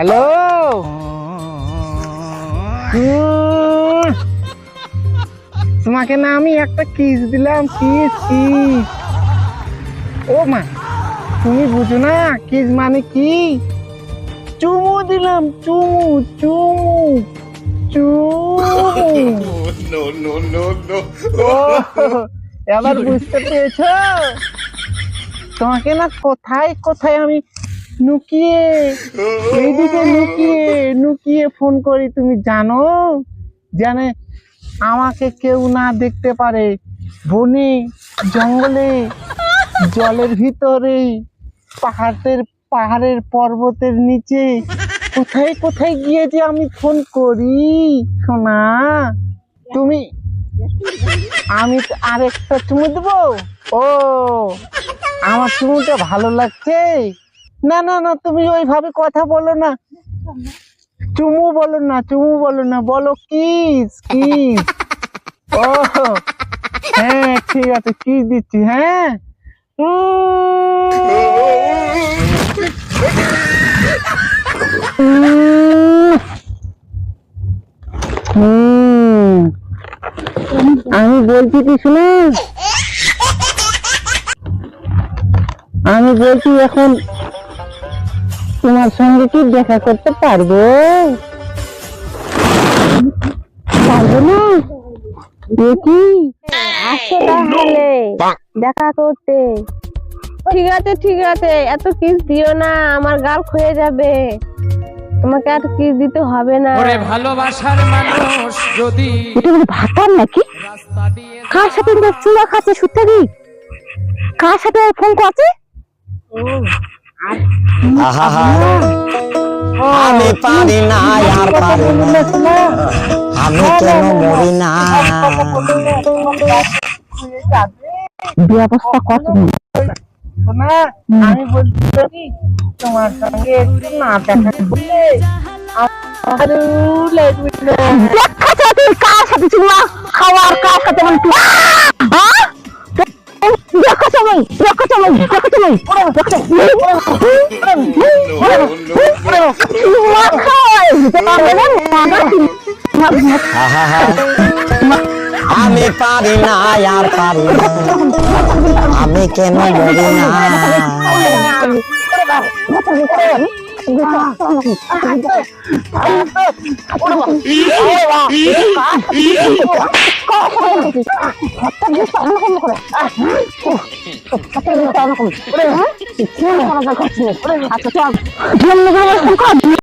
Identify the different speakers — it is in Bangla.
Speaker 1: হ্যালো। তোমাকে না আমি একটা কিস দিলাম কিস কিস ও মা তুমি বুঝো না কিস মানে কি? চুমু দিলাম চুমু চুমু চুমু। এবার বুঝতে পেরেছ? তোমাকে না কোথায় কোথায় আমি লুকিয়ে এইদিকে লুকিয়ে লুকিয়ে ফোন করি তুমি জানো? জানে আমাকে কেউ না দেখতে পারে। বনে জঙ্গলে জলের ভিতরে পাহাড়ের পাহাড়ের পর্বতের নিচে। কোথায় কোথায় গিয়ে যে আমি ফোন করি সোনা? তুমি আমি তো আরেকটা চুমু দেবো? ও আমার চুমুটা ভালো লাগছে? না না না, তুমি ওইভাবে কথা বলো না। চুমু বলো না, চুমু বলো না, বলো কিস কিস। ও হ্যাঁ ঠিক আছে, কিস দিচ্ছি হ্যাঁ। আমি বলছি কি শুনে? আমি বলছি এখন তোমার সঙ্গে কি দেখা করতে পারব? পারব না? দেখি
Speaker 2: আসো তাহলে দেখা করতে। ঠিক আছে ঠিক আছে এত কিস দিও না আমার গাল ক্ষয়ে যাবে। তোমাকে আর কিস দিতে হবে না।
Speaker 3: ওরে ভালোবাসার মানুষ যদি
Speaker 2: এটা ভাতার নাকি? কার সাথে চুড়া খাচ্ছে সুত্তারি কার সাথে ফোন করছে?
Speaker 4: আমি পারি না আর পারি না। আমি কেন মরি না?
Speaker 2: ব্যবস্থা কত?
Speaker 1: আমি বলছি তোমার সঙ্গে একটু না দেখা না
Speaker 2: দেখা যাবে। কার সাথে খাওয়ার কার সাথে
Speaker 4: আমি পারি না আর পারি আমি কেন মরি না?
Speaker 2: আচ্ছা চল